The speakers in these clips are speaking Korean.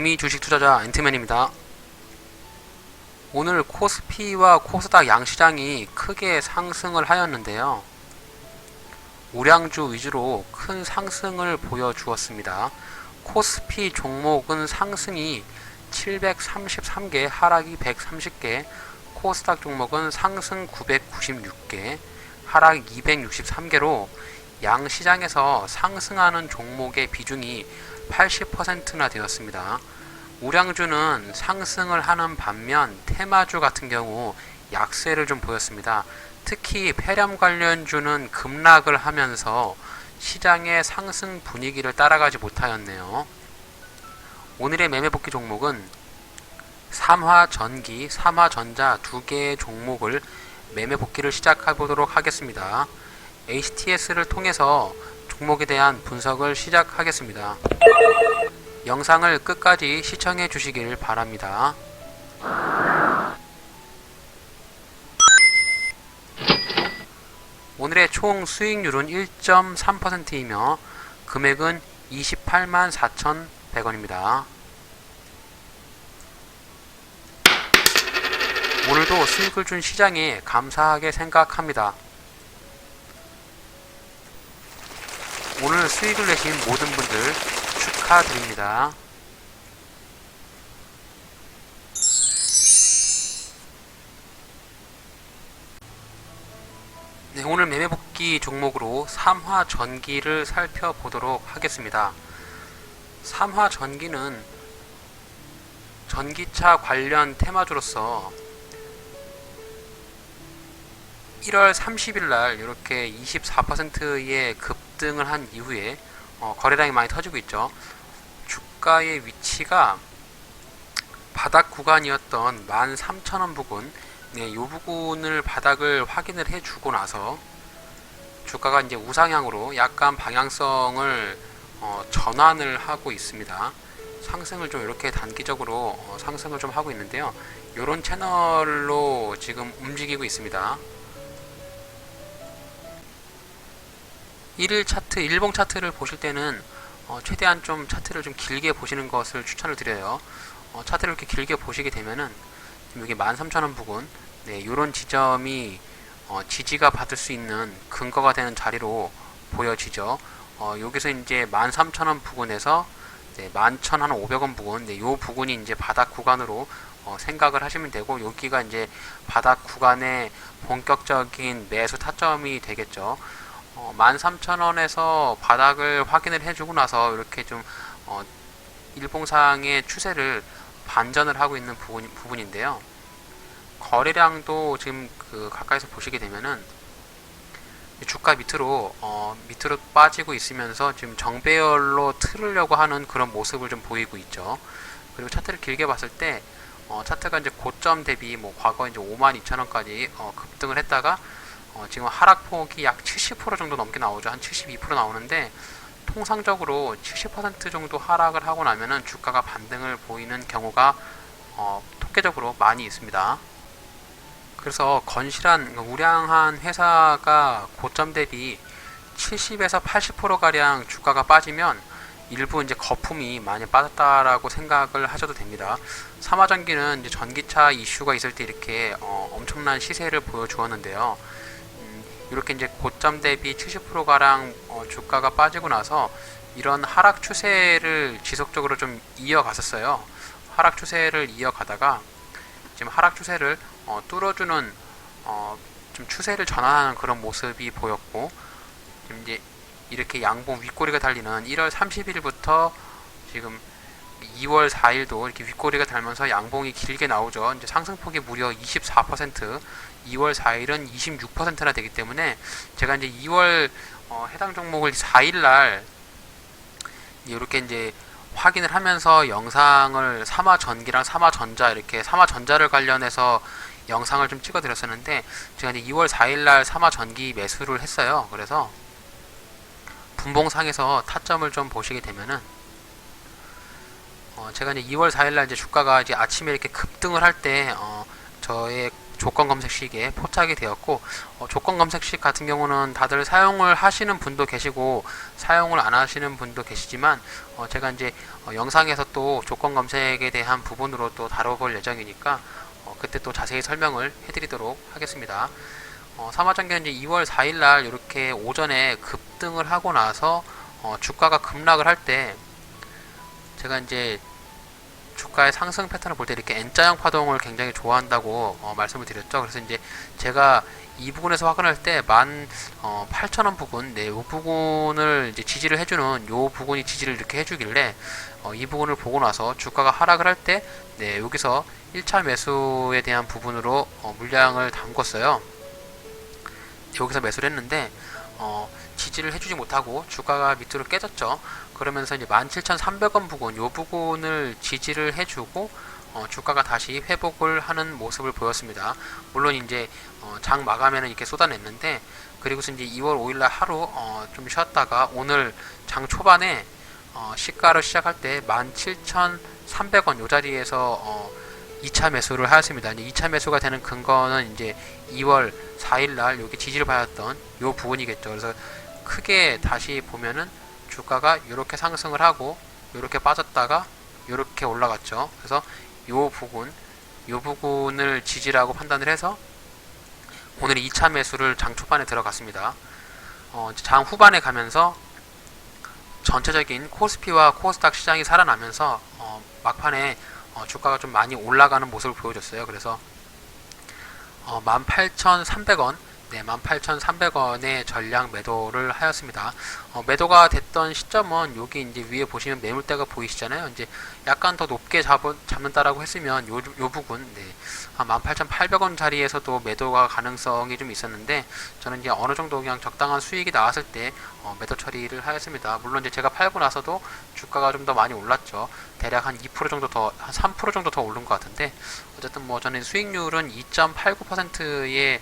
개미 주식 투자자 앤트맨입니다. 오늘 코스피와 코스닥 양시장이 크게 상승을 하였는데요. 우량주 위주로 큰 상승을 보여주었습니다. 코스피 종목은 상승이 733개, 하락이 130개, 코스닥 종목은 상승 996개, 하락 263개로 양 시장에서 상승하는 종목의 비중이 80%나 되었습니다. 우량주는 상승을 하는 반면 테마주 같은 경우 약세를 좀 보였습니다. 특히 폐렴 관련주는 급락을 하면서 시장의 상승 분위기를 따라가지 못하였네요. 오늘의 매매 복귀 종목은 삼화전기, 삼화전자 두 개의 종목을 매매 복귀를 시작해 보도록 하겠습니다. HTS를 통해서 종목에 대한 분석을 시작하겠습니다. 영상을 끝까지 시청해 주시길 바랍니다. 오늘의 총 수익률은 1.3%이며 금액은 28만 4,100원입니다. 오늘도 수익을 준 시장에 감사하게 생각합니다. 오늘 수익을 내신 모든 분들 축하드립니다. 네, 오늘 매매복귀 종목으로 삼화전기를 살펴보도록 하겠습니다. 삼화전기는 전기차 관련 테마주로서 1월 30일 날 이렇게 24%의 급 등을 한 이후에 어, 거래량이 많이 터지고 있죠. 주가의 위치가 바닥 구간이었던 13,000원 부근, 네, 이 부분을 바닥을 확인을 해 주고 나서 주가가 이제 우상향으로 약간 방향성을 어, 전환을 하고 있습니다. 상승을 좀 이렇게 단기적으로 어, 상승을 좀 하고 있는데요. 이런 채널로 지금 움직이고 있습니다. 1일 차트, 일봉 차트를 보실 때는 어, 최대한 좀 차트를 좀 길게 보시는 것을 추천을 드려요. 어, 차트를 이렇게 길게 보시게 되면은 여기 13,000원 부근, 네, 이런 지점이 어, 지지가 받을 수 있는 근거가 되는 자리로 보여지죠. 어, 여기서 이제 13,000원 부근에서 네, 11,500원 부근, 네, 요 부근이 이제 바닥 구간으로 어, 생각을 하시면 되고 여기가 이제 바닥 구간의 본격적인 매수 타점이 되겠죠. 어, 13,000원에서 바닥을 확인을 해주고 나서 이렇게 좀 어, 일봉상의 추세를 반전을 하고 있는 부분, 부분인데요. 거래량도 지금 그 가까이서 보시게 되면은 주가 밑으로 어, 밑으로 빠지고 있으면서 지금 정배열로 틀으려고 하는 그런 모습을 좀 보이고 있죠. 그리고 차트를 길게 봤을 때 어, 차트가 이제 고점 대비 뭐 과거 이제 52,000원까지 어, 급등을 했다가 어, 지금 하락폭이 약 70% 정도 넘게 나오죠. 한 72% 나오는데 통상적으로 70% 정도 하락을 하고 나면은 주가가 반등을 보이는 경우가 어, 통계적으로 많이 있습니다. 그래서 건실한 우량한 회사가 고점 대비 70에서 80% 가량 주가가 빠지면 일부 이제 거품이 많이 빠졌다라고 생각을 하셔도 됩니다. 삼화전기는 이제 전기차 이슈가 있을 때 이렇게 어, 엄청난 시세를 보여주었는데요. 음, 이렇게 이제 고점 대비 70% 가량 어, 주가가 빠지고 나서 이런 하락 추세를 지속적으로 좀 이어갔었어요. 하락 추세를 이어가다가 지금 하락 추세를 어, 뚫어주는 어, 좀 추세를 전환하는 그런 모습이 보였고 지금 이제 이렇게 양봉 윗꼬리가 달리는 1월 30일부터 지금 2월 4일도 이렇게 윗꼬리가 달면서 양봉이 길게 나오죠. 이제 상승폭이 무려 24%, 2월 4일은 26%나 되기 때문에 제가 이제 2월 어, 해당 종목을 4일 날 이렇게 이제 확인을 하면서 영상을 삼화전기랑 삼화전자 이렇게 삼화전자를 관련해서 영상을 좀 찍어 드렸었는데 제가 이제 2월 4일 날 삼화전기 매수를 했어요. 그래서 분봉상에서 타점을 좀 보시게 되면은 어 제가 이제 2월 4일 날 이제 주가가 이제 아침에 이렇게 급등을 할 때 어 저의 조건 검색식에 포착이 되었고 어, 조건 검색식 같은 경우는 다들 사용을 하시는 분도 계시고 사용을 안 하시는 분도 계시지만 어, 제가 이제 어, 영상에서 또 조건 검색에 대한 부분으로 또 다뤄볼 예정이니까 어, 그때 또 자세히 설명을 해드리도록 하겠습니다. 어, 삼화전기는 이제 2월 4일 날 이렇게 오전에 급등을 하고 나서 어, 주가가 급락을 할 때 제가 이제 주가의 상승 패턴을 볼 때 이렇게 N자형 파동을 굉장히 좋아한다고 어, 말씀을 드렸죠. 그래서 이제 제가 이 부분에서 확인할 때만 어, 8천원 부분, 네, 이 부분을 이제 지지를 해주는 요 부분이 지지를 이렇게 해주길래 어, 이 부분을 보고 나서 주가가 하락을 할 때, 네, 여기서 1차 매수에 대한 부분으로 어, 물량을 담궜어요. 여기서 매수를 했는데 어, 지지를 해주지 못하고 주가가 밑으로 깨졌죠. 그러면서 이제 17,300원 부근 요 부분을 지지를 해주고 어, 주가가 다시 회복을 하는 모습을 보였습니다. 물론 이제 어, 장 마감에는 이렇게 쏟아냈는데 그리고서 이제 2월 5일날 하루 어, 좀 쉬었다가 오늘 장 초반에 어, 시가를 시작할 때 17,300원 요 자리에서 어, 2차 매수를 하였습니다. 이제 2차 매수가 되는 근거는 이제 2월 4일 날 여기 지지를 받았던 요 부분이겠죠. 그래서 크게 다시 보면은 주가가 이렇게 상승을 하고 이렇게 빠졌다가 이렇게 올라갔죠. 그래서 요 부분, 요 부분을 지지라고 판단을 해서 오늘 2차 매수를 장 초반에 들어갔습니다. 어, 장 후반에 가면서 전체적인 코스피와 코스닥 시장이 살아나면서 어, 막판에 어, 주가가 좀 많이 올라가는 모습을 보여줬어요. 그래서 어, 18,300원, 네, 18,300원의 전량 매도를 하였습니다. 어, 매도가 됐던 시점은 여기 이제 위에 보시면 매물대가 보이시잖아요. 이제 약간 더 높게 잡, 잡는다라고 했으면 요, 요 부분, 네, 한 18,800원 자리에서도 매도가 가능성이 좀 있었는데 저는 이제 어느 정도 그냥 적당한 수익이 나왔을 때 어, 매도 처리를 하였습니다. 물론 이제 제가 팔고 나서도 주가가 좀 더 많이 올랐죠. 대략 한 2% 정도 더, 한 3% 정도 더 오른 것 같은데 어쨌든 뭐 저는 수익률은 2.89%의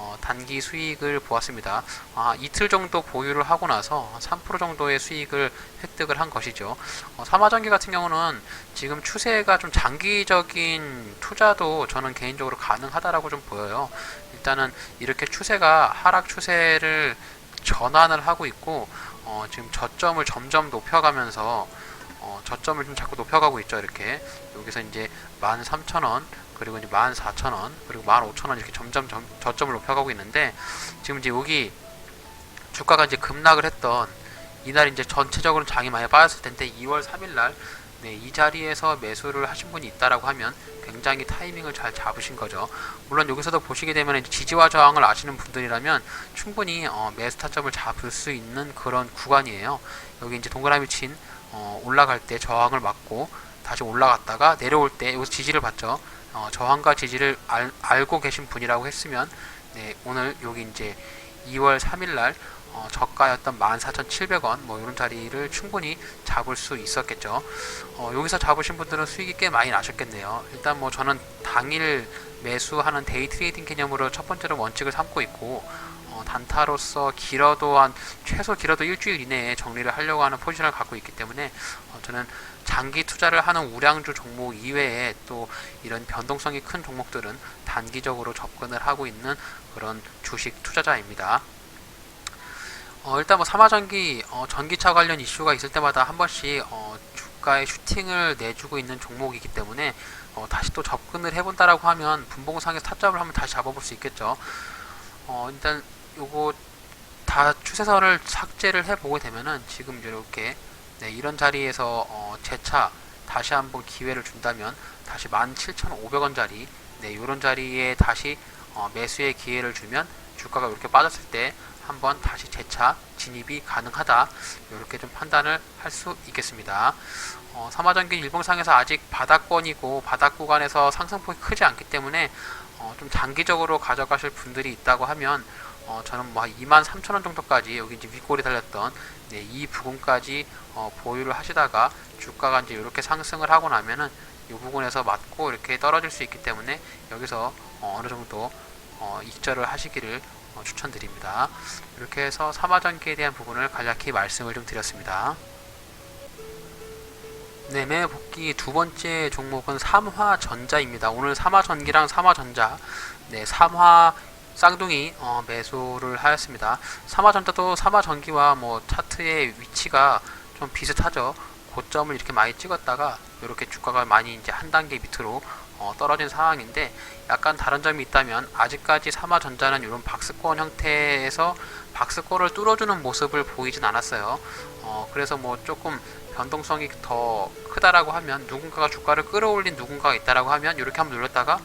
어, 단기 수익을 보았습니다. 아, 이틀 정도 보유를 하고 나서 3% 정도의 수익을 획득을 한 것이죠. 어, 삼화전기 같은 경우는 지금 추세가 좀 장기적인 투자도 저는 개인적으로 가능하다라고 좀 보여요. 일단은 이렇게 추세가 하락 추세를 전환을 하고 있고 어, 지금 저점을 점점 높여가면서 어, 저점을 좀 자꾸 높여가고 있죠. 이렇게 여기서 이제 13,000원 그리고 이제 14,000원 그리고 15,000원 이렇게 점점 점, 저점을 높여가고 있는데 지금 이제 여기 주가가 이제 급락을 했던 이날 이제 전체적으로 장이 많이 빠졌을 텐데 2월 3일 날 네, 이 자리에서 매수를 하신 분이 있다라고 하면 굉장히 타이밍을 잘 잡으신 거죠. 물론 여기서도 보시게 되면 지지와 저항을 아시는 분들이라면 충분히 어, 매수 타점을 잡을 수 있는 그런 구간이에요. 여기 이제 동그라미 친 어, 올라갈 때 저항을 맞고 다시 올라갔다가 내려올 때 여기서 지지를 받죠. 어, 저항과 지지를 알, 알고 계신 분이라고 했으면 네, 오늘 여기 이제 2월 3일 날 어, 저가였던 14,700원 뭐 이런 자리를 충분히 잡을 수 있었겠죠. 어, 여기서 잡으신 분들은 수익이 꽤 많이 나셨겠네요. 일단 뭐 저는 당일 매수하는 데이 트레이딩 개념으로 첫 번째로 원칙을 삼고 있고 어, 단타로서 길어도 한 최소 길어도 일주일 이내에 정리를 하려고 하는 포지션을 갖고 있기 때문에 어, 저는 장기 투자를 하는 우량주 종목 이외에 또 이런 변동성이 큰 종목들은 단기적으로 접근을 하고 있는 그런 주식 투자자입니다. 어, 일단 뭐 삼화전기 어, 전기차 관련 이슈가 있을 때마다 한 번씩 어, 주가의 슈팅을 내주고 있는 종목이기 때문에 어, 다시 또 접근을 해본다라고 하면 분봉상에서 타점을 한번 다시 잡아볼 수 있겠죠. 어, 일단 요거 다 추세선을 삭제를 해보게 되면은 지금 이렇게 네, 이런 자리에서 어, 재차 다시 한번 기회를 준다면 다시 17,500원짜리 네, 이런 자리에 다시 어, 매수의 기회를 주면 주가가 이렇게 빠졌을 때 한번 다시 재차 진입이 가능하다 이렇게 좀 판단을 할 수 있겠습니다. 어, 삼화전기 일봉상에서 아직 바닥권이고 바닥 구간에서 상승폭이 크지 않기 때문에 어, 좀 장기적으로 가져가실 분들이 있다고 하면 어, 저는 뭐 23,000원 정도까지 여기 이제 윗골이 달렸던 네, 이 부분까지 어, 보유를 하시다가 주가가 이제 이렇게 상승을 하고 나면은 이 부분에서 맞고 이렇게 떨어질 수 있기 때문에 여기서 어, 느 정도 어, 익절을 하시기를 어, 추천드립니다. 이렇게 해서 삼화전기에 대한 부분을 간략히 말씀을 좀 드렸습니다. 네, 매 복귀 두 번째 종목은 삼화전자입니다. 오늘 삼화전기랑 삼화전자, 네, 삼화 쌍둥이 어, 매수를 하였습니다. 삼화전자도 삼화전기와 뭐 차트의 위치가 좀 비슷하죠. 고점을 이렇게 많이 찍었다가 이렇게 주가가 많이 이제 한 단계 밑으로 어, 떨어진 상황인데 약간 다른 점이 있다면 아직까지 삼화전자는 이런 박스권 형태에서 박스권을 뚫어주는 모습을 보이진 않았어요. 어, 그래서 뭐 조금 변동성이 더 크다라고 하면 누군가가 주가를 끌어올린 누군가가 있다라고 하면 이렇게 한번 눌렀다가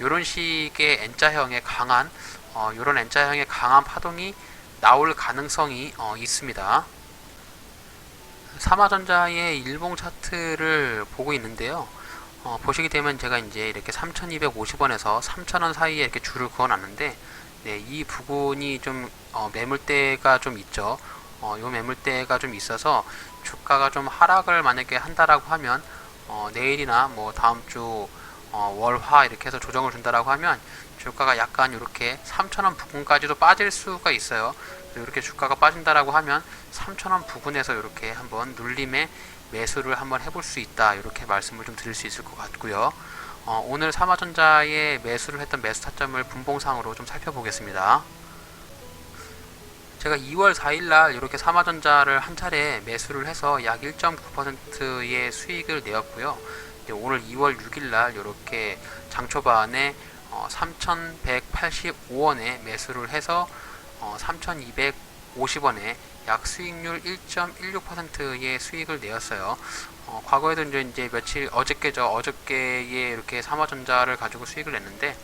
이런 식의 N자형의 강한 어, 이런 N자형의 강한 파동이 나올 가능성이 어, 있습니다. 삼화전자의 일봉 차트를 보고 있는데요. 어, 보시게 되면 제가 이제 이렇게 3,250원에서 3,000원 사이에 이렇게 줄을 그어놨는데, 네, 이 부분이 좀 어, 매물대가 좀 있죠. 어, 요 매물대가 좀 있어서 주가가 좀 하락을 만약에 한다라고 하면 어, 내일이나 뭐 다음 주 어, 월화 이렇게 해서 조정을 준다라고 하면 주가가 약간 이렇게 3,000원 부근까지도 빠질 수가 있어요. 이렇게 주가가 빠진다라고 하면 3,000원 부근에서 이렇게 한번 눌림에 매수를 한번 해볼 수 있다 이렇게 말씀을 좀 드릴 수 있을 것 같고요. 어, 오늘 삼화전자에 매수를 했던 매수 타점을 분봉상으로 좀 살펴보겠습니다. 제가 2월 4일날 이렇게 삼화전자를 한 차례 매수를 해서 약 1.9%의 수익을 내었고요. 오늘 2월 6일날 이렇게 장초반에 어, 3,185원에 매수를 해서 어, 3,250원에 약 수익률 1.16%의 수익을 내었어요. 어, 과거에도 이제 며칠 어저께죠. 어저께에 이렇게 삼화전자를 가지고 수익을 냈는데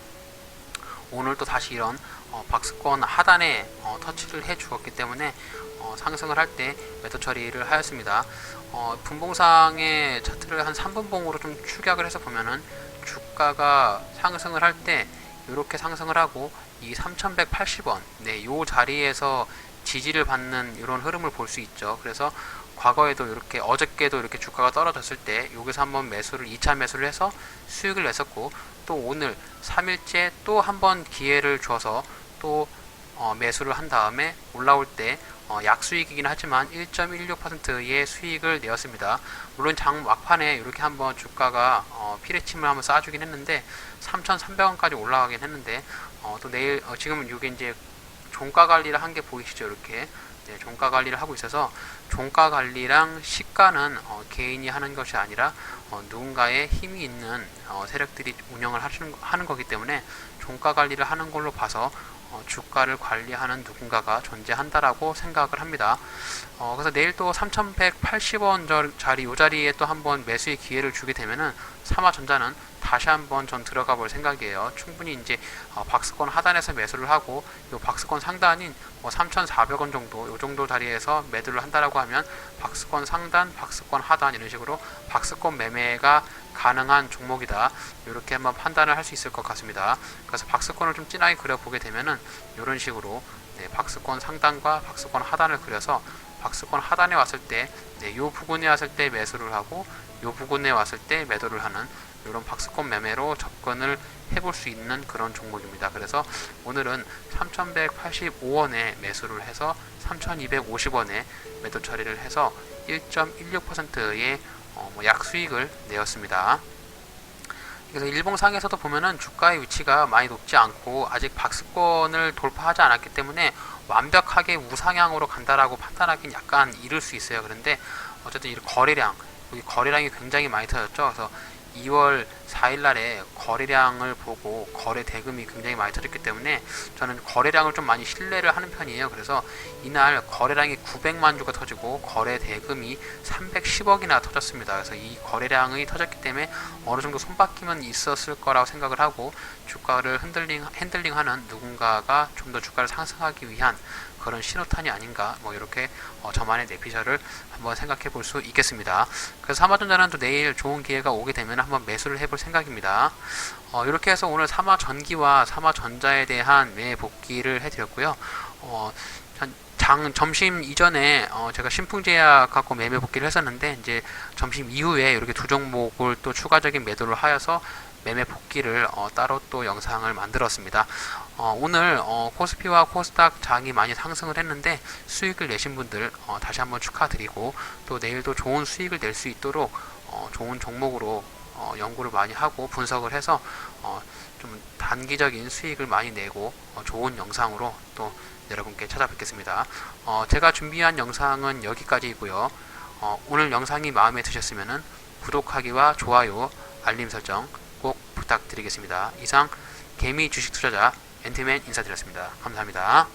오늘 또 다시 이런 어, 박스권 하단에 어, 터치를 해 주었기 때문에 어, 상승을 할 때 매도 처리를 하였습니다. 어, 분봉상의 차트를 한 3분봉으로 좀 추격을 해서 보면은 주가가 상승을 할 때 이렇게 상승을 하고 이 3180원 네, 요 자리에서 지지를 받는 이런 흐름을 볼 수 있죠. 그래서 과거에도 이렇게 어저께도 이렇게 주가가 떨어졌을 때 여기서 한번 매수를 2차 매수를 해서 수익을 냈었고 또 오늘 3일째 또 한 번 기회를 줘서 또 어, 매수를 한 다음에 올라올 때 어, 약수익이긴 하지만 1.16%의 수익을 내었습니다. 물론 장 막판에 이렇게 한번 주가가 어, 피레침을 한번 쏴주긴 했는데 3,300원까지 올라가긴 했는데 어, 또 내일 어, 지금 이게 이제 종가 관리를 한 게 보이시죠 이렇게 네, 종가 관리를 하고 있어서 종가 관리랑 시가는 어, 개인이 하는 것이 아니라 어, 누군가의 힘이 있는 어, 세력들이 운영을 하시는, 하는 거기 때문에 종가 관리를 하는 걸로 봐서 어, 주가를 관리하는 누군가가 존재한다라고 생각을 합니다. 어, 그래서 내일 또 3,180원 자리 이 자리에 또 한번 매수의 기회를 주게 되면은 삼화전자는 다시 한번 전 들어가 볼 생각이에요. 충분히 이제 어, 박스권 하단에서 매수를 하고 이 박스권 상단인 뭐 3,400원 정도 이 정도 자리에서 매도를 한다라고 하면 박스권 상단, 박스권 하단 이런 식으로 박스권 매매가 가능한 종목이다. 이렇게 한번 판단을 할 수 있을 것 같습니다. 그래서 박스권을 좀 진하게 그려보게 되면은 이런 식으로 네, 박스권 상단과 박스권 하단을 그려서 박스권 하단에 왔을 때, 네, 요 부분에 왔을 때 매수를 하고, 요 부분에 왔을 때 매도를 하는 이런 박스권 매매로 접근을 해볼 수 있는 그런 종목입니다. 그래서 오늘은 3,185원에 매수를 해서 3,250원에 매도 처리를 해서 1.16%의 어, 뭐 약수익을 내었습니다. 그래서 일봉상에서도 보면은 주가의 위치가 많이 높지 않고 아직 박스권을 돌파하지 않았기 때문에 완벽하게 우상향으로 간다라고 판단하기는 약간 이를 수 있어요. 그런데 어쨌든 이 거래량 거래량이 굉장히 많이 터졌죠. 그래서 2월 4일 날에 거래량을 보고 거래 대금이 굉장히 많이 터졌기 때문에 저는 거래량을 좀 많이 신뢰를 하는 편이에요. 그래서 이날 거래량이 900만 주가 터지고 거래 대금이 310억이나 터졌습니다. 그래서 이 거래량이 터졌기 때문에 어느 정도 손바뀜은 있었을 거라고 생각을 하고 주가를 흔들링 핸들링하는 누군가가 좀 더 주가를 상승하기 위한 그런 신호탄이 아닌가 뭐 이렇게 어, 저만의 내피셜을 한번 생각해 볼 수 있겠습니다. 그래서 삼화전자는 또 내일 좋은 기회가 오게 되면 한번 매수를 해볼 생각입니다. 어, 이렇게 해서 오늘 삼화전기와 삼화전자에 대한 매 복귀를 해드렸고요. 어, 장 점심 이전에 어 제가 신풍제약 갖고 매매 복귀를 했었는데 이제 점심 이후에 이렇게 두 종목을 또 추가적인 매도를 하여서 매매 복귀를 어, 따로 또 영상을 만들었습니다. 어, 오늘 어, 코스피와 코스닥 장이 많이 상승을 했는데 수익을 내신 분들 어, 다시 한번 축하드리고 또 내일도 좋은 수익을 낼 수 있도록 어, 좋은 종목으로 어, 연구를 많이 하고 분석을 해서 어, 좀 단기적인 수익을 많이 내고 어, 좋은 영상으로 또 여러분께 찾아뵙겠습니다. 어, 제가 준비한 영상은 여기까지이고요. 어, 오늘 영상이 마음에 드셨으면 구독하기와 좋아요, 알림 설정 꼭 부탁드리겠습니다. 이상 개미 주식 투자자 엔티맨 인사드렸습니다. 감사합니다.